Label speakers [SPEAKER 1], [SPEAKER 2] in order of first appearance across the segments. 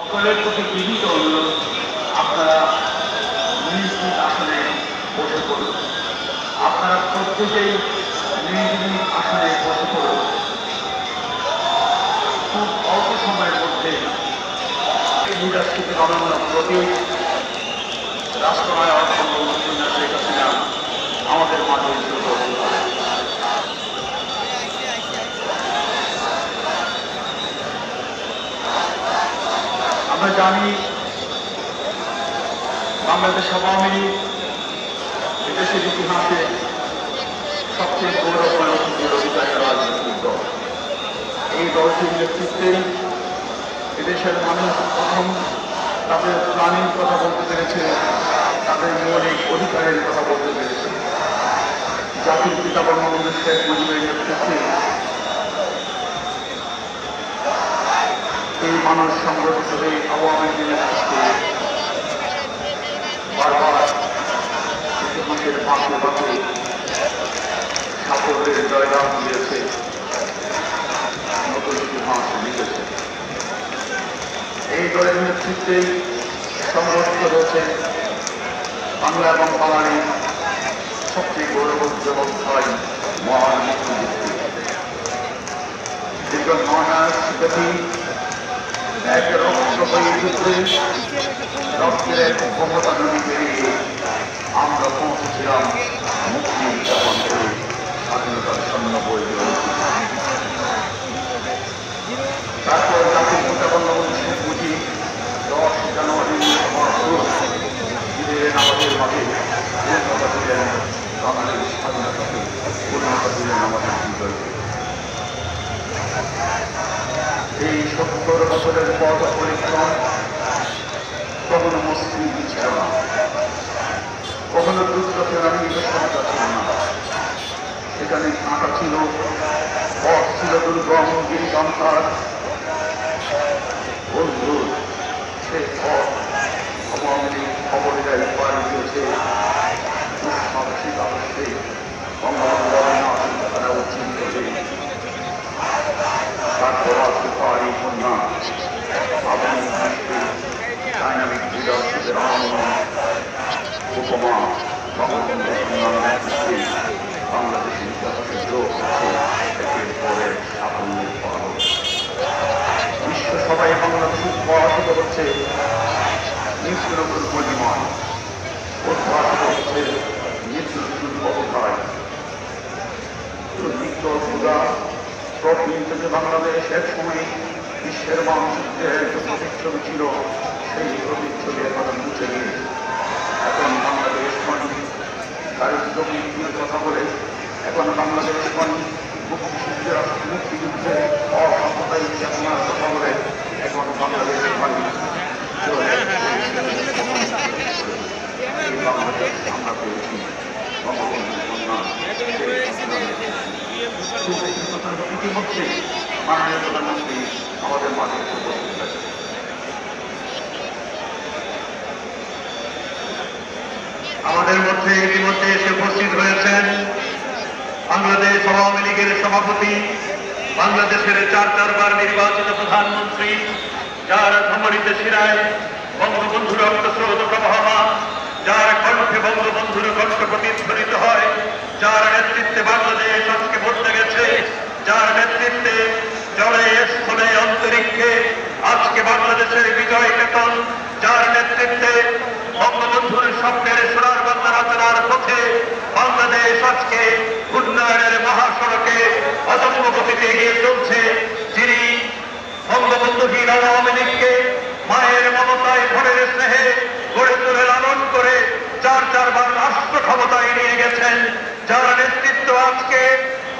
[SPEAKER 1] সকলের প্রতি বিনীত অনুরোধ, আপনারা নিজ আসনে বসে পড়ুন। আপনারা প্রত্যেকেই নিজ আসনে বসে পড়ুন। খুব অল্প সময়ের মধ্যে লিডারশিপের অনন্য প্রতীক রাষ্ট্রনায়ক বঙ্গবন্ধু শেখ হাসিনা আমাদের মাঝে এসে উপস্থিত হন। আমরা জানি বাংলাদেশ আওয়ামী লীগ এদেশের ইতিহাসে সবচেয়ে গৌরবময় অতীতের রাজনৈতিক দল। এই দলটির নেতৃত্বে এদেশের মানুষ প্রথম তাদের প্রাণীর কথা বলতে পেরেছে, তাদের মৌলিক অধিকারের কথা বলতে পেরেছে। জাতির পিতা বঙ্গবন্ধু শেখ মুজিবের নেতৃত্বে এই মানুষ সংগঠিত হয়ে আওয়ামী লীগের নেতৃত্বে বারবার ইতিহাসের পাশে পাশে সাফল্যের জয়গান দিয়েছে। নতুন ইতিহাস লিখেছে। এই দলের নেতৃত্বে সংগঠিত হয়েছে বাংলা এবং বাঙালি সবচেয়ে গৌরবোজ্জ্বল হয় মহান মুক্তিযুদ্ধ। দীর্ঘ নয় মাস রক্তের এক ক্ষমতা আমরা পৌঁছেছিলাম পথ ছিল দুর্গম গিরিকান্তার বন্ধু সে পথ আওয়ামী খবরের পাড়ি দিয়েছে দুঃসাহসিক আদর্শে বঙ্গবন্ধু অবিনাশ তারা তারপর পারি বাংলাদেশের ইতিহাসে যোগ হচ্ছে একের পরে সাফল্যের পর সবাই নতুন পরিমাণ উদ্ভাসিত হচ্ছে বাংলাদেশ এক সময় বিশ্বের মানচিত্রের যে প্রতিচ্ছবি ছিল, সেই প্রতিচ্ছবি এখন মুছে গিয়ে এখন বাংলাদেশ মানে দারিদ্র মৃত্যুর কথা বলে, এখন বাংলাদেশ মানে আমাদের
[SPEAKER 2] আমাদের মধ্যে ইতিমধ্যে এসে উপস্থিত হয়েছেন বাংলাদেশ আওয়ামী লীগের সভাপতি, বাংলাদেশের চার চারবার নির্বাচিত প্রধানমন্ত্রী, যার ধমরিত শিরায় বঙ্গবন্ধুর রক্তস্রোত প্রবাহমান যার কণ্ঠে বঙ্গবন্ধুর কণ্ঠ প্রতিধ্বনিত হয়, যার নেতৃত্বে বাংলাদেশ আজকে বদলে গেছে যার নেতৃত্বে জলে স্থলে অন্তরিক্ষে আজকে বাংলাদেশের বিজয় কেতন যার নেতৃত্বে বঙ্গবন্ধুর স্বপ্নের সোনার বাংলা রচনার পথে বাংলাদেশ আজকে উন্নয়নের মহাসড়কে গতিতে এগিয়ে চলছে যিনি বঙ্গবন্ধুহীন আওয়ামী লীগকে মায়ের মমতায় ভরের স্নেহে গড়ে তুলে লালন করে চার চারবার রাষ্ট্র ক্ষমতায় নিয়ে গেছেন, যার নেতৃত্ব আজকে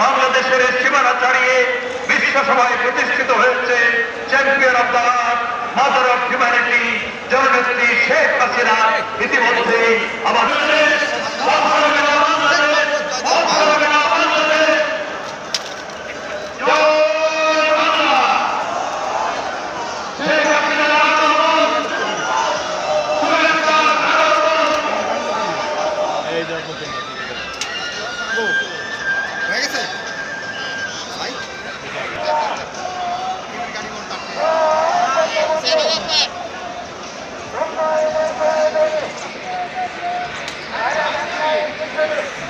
[SPEAKER 2] বাংলাদেশের সীমানা ছাড়িয়ে বিশ্বসভায় প্রতিষ্ঠিত হয়েছে। Champion of the mother of humanity জননেত্রী শেখ হাসিনা।
[SPEAKER 3] হয়ে গেছে ভাই Thank you.